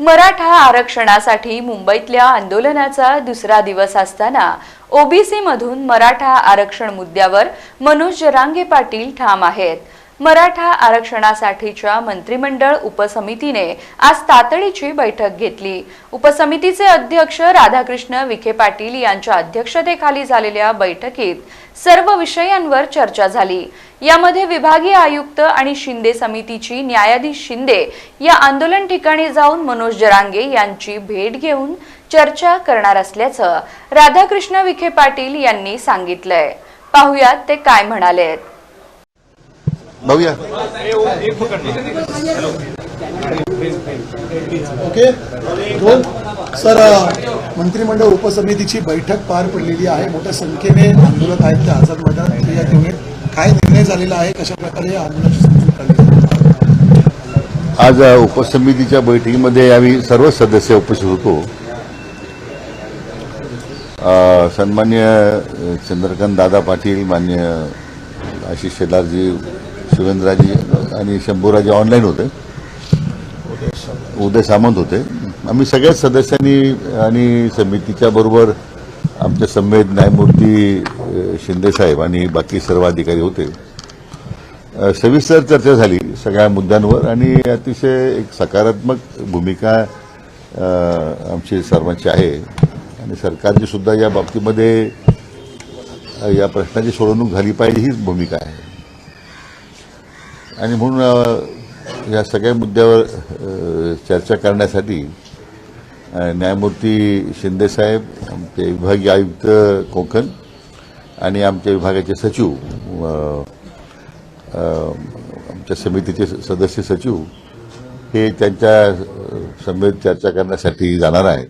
मराठा आरक्षणासाठी मुंबईतल्या आंदोलनाचा दुसरा दिवस असताना ओबीसी मधून मराठा आरक्षण मुद्द्यावर मनोज जरांगे पाटील ठाम आहेत. मराठा आरक्षणासाठीच्या मंत्रिमंडळ उपसमितीने आज तातडीची बैठक घेतली. उपसमितीचे अध्यक्ष राधाकृष्ण विखे पाटील यांच्या अध्यक्षतेखाली झालेल्या बैठकीत सर्व विषयांवर चर्चा झाली. यामध्ये विभागीय आयुक्त आणि शिंदे समितीची न्यायाधीश शिंदे या आंदोलन ठिकाणी जाऊन मनोज जरांगे यांची भेट घेऊन चर्चा करणार असल्याचं राधाकृष्ण विखे पाटील यांनी सांगितलंय. पाहुयात ते काय म्हणालेत. बघूया. ओके. दोन. सर मंत्रिमंडळ उपसमितीची बैठक पार पडलेली आहे. मोठ्या संख्येने आंदोलक आहेत ते आझाद क्रिया घेऊन आहेत. काय निर्णय झालेला आहे? कशा प्रकारे या आज उपसमितीच्या बैठकीमध्ये आम्ही सर्व सदस्य उपस्थित होतो. सन्मान्य चंद्रकांत दादा पाटील मान्य आशिष शेलारजी शिवेंद्राजी आणि शंभूराजी ऑनलाईन होते. उदय सामंत होते. आम्ही सगळ्याच सदस्यांनी आणि समितीच्या बरोबर आमच्या संवेद न्यायमूर्ती शिंदेसाहेब आणि बाकी सर्व अधिकारी होते. सविस्तर चर्चा झाली सगळ्या मुद्द्यांवर आणि अतिशय एक सकारात्मक भूमिका आमची सर्वांची आहे. आणि सरकारची सुद्धा या बाबतीमध्ये या प्रश्नाची सोडवणूक झाली पाहिजे हीच भूमिका आहे. आणि म्हणून या सगळ्या मुद्द्यावर चर्चा करण्यासाठी न्यायमूर्ती शिंदेसाहेब आमचे विभागीय आयुक्त कोकण आणि आमच्या विभागाचे सचिव आमच्या समितीचे सदस्य सचिव हे त्यांच्या समेत चर्चा करण्यासाठी जाणार आहेत.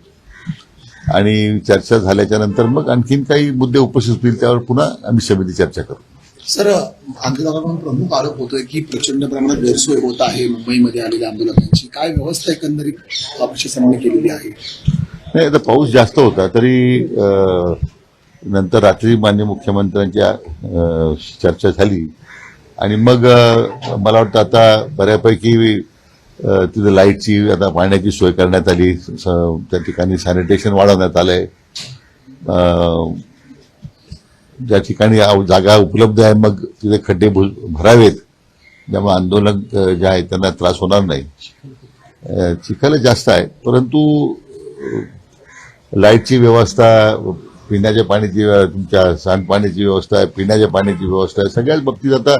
आणि चर्चा झाल्याच्यानंतर मग आणखीन काही मुद्दे उपस्थित होतील त्यावर पुन्हा आम्ही समिती चर्चा करू. सर आंदोलकाकडून प्रमुख आरोप होतोय की प्रचंड प्रमाणात गैरसोय होत आहे मुंबईमध्ये आलेल्या आंदोलकांची. काय व्यवस्था एकंदरीत प्रशासनाने केलेली आहे? नाही आता पाऊस जास्त होता तरी नंतर रात्री मान्य मुख्यमंत्र्यांच्या चर्चा झाली. आणि मग मला वाटतं आता बऱ्यापैकी तिथं लाईटची आता पाण्याची सोय करण्यात आली. स- त्या ठिकाणी सॅनिटेशन वाढवण्यात आलंय. ज्या ठिकाणी जागा उपलब्ध आहे मग तिथे खड्डे भरावेत. त्यामुळे आंदोलक अ, जे आहेत त्यांना त्रास होणार नाही. चिखल जास्त आहे परंतु लाईटची व्यवस्था पिण्याच्या पाण्याची तुमच्या सांडपाण्याची व्यवस्था आहे पिण्याच्या पाण्याची व्यवस्था आहे. सगळ्याच बाबतीत आता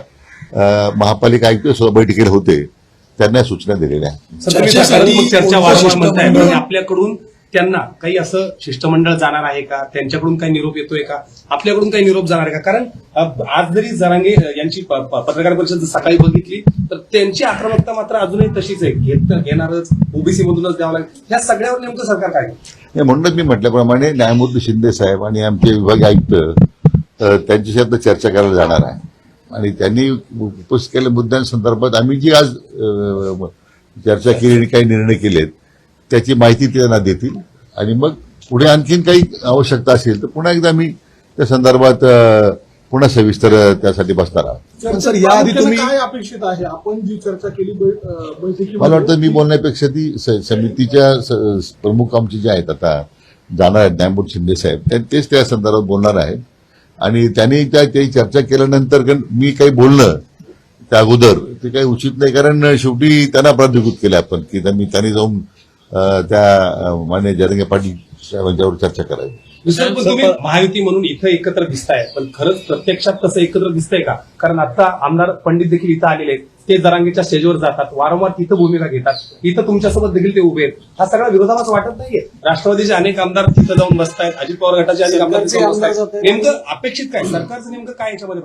महापालिका आयुक्त सुद्धा बैठकीला होते. त्यांना सूचना दिलेल्या आहेत. म्हणजे आपल्याकडून त्यांना काही असं शिष्टमंडळ जाणार आहे का? त्यांच्याकडून काही निरोप येतोय का? आपल्याकडून काही निरोप जाणार आहे का? कारण आज जरी जरांगे यांची प- प- पत्रकार परिषद सकाळी बघितली तर त्यांची आक्रमकता मात्र अजूनही तशीच आहे. घेत घेणारच. ओबीसी मधूनच द्यावं लागेल. ह्या सगळ्यावर नेमकं सरकार काय? म्हणूनच मी म्हटल्याप्रमाणे न्यायमूर्ती शिंदे साहेब आणि आमचे विभागीय आयुक्त त्यांच्याशी आता चर्चा करायला जाणार आहे. आणि त्यांनी उपस्थित केलेल्या मुद्द्यांसंदर्भात आम्ही जी आज चर्चा केली आणि काही निर्णय केलेत त्याची माहिती त्यांना देतील. आणि मग पुढे आणखीन काही आवश्यकता असेल तर पुन्हा एकदा मी त्या संदर्भात पुन्हा सविस्तर त्यासाठी बसणार आहोत. याआधी तुम्ही काय अपेक्षित आहे? आपण जी चर्चा केली मला वाटतं मी बोलण्यापेक्षा ती स- समितीच्या प्रमुख आमचे जे आहेत आता जाणार आहेत न्यायमूर्ती शिंदे साहेब तेच त्या संदर्भात बोलणार आहेत. आणि त्यांनी त्या काही चर्चा केल्यानंतर मी काही बोलणं त्या अगोदर ते काही उचित नाही कारण शेवटी त्यांना प्राधिकृत केलं आपण की त्यांनी त्यांनी जाऊन त्या मान्य जरंगे पाटील साहेबांच्यावर चर्चा करावी. दुसरं पण तुम्ही महायुती म्हणून इथं एकत्र दिसताय पण खरंच प्रत्यक्षात तसं एकत्र दिसतंय का? कारण आता आमदार पंडित देखील इथं आलेले आहेत. ते जरांगीच्या स्टेजवर जातात वारंवार तिथं भूमिका घेतात. इथं तुमच्यासोबत देखील ते उभे आहेत. हा सगळा विरोधाभास वाटत नाहीये. राष्ट्रवादीचे अनेक आमदार तिथं जाऊन बसतायत अजित पवार गटाचे अनेक आमदार तिथं नेमकं अपेक्षित काय? सरकारचं नेमकं काय याच्यामध्ये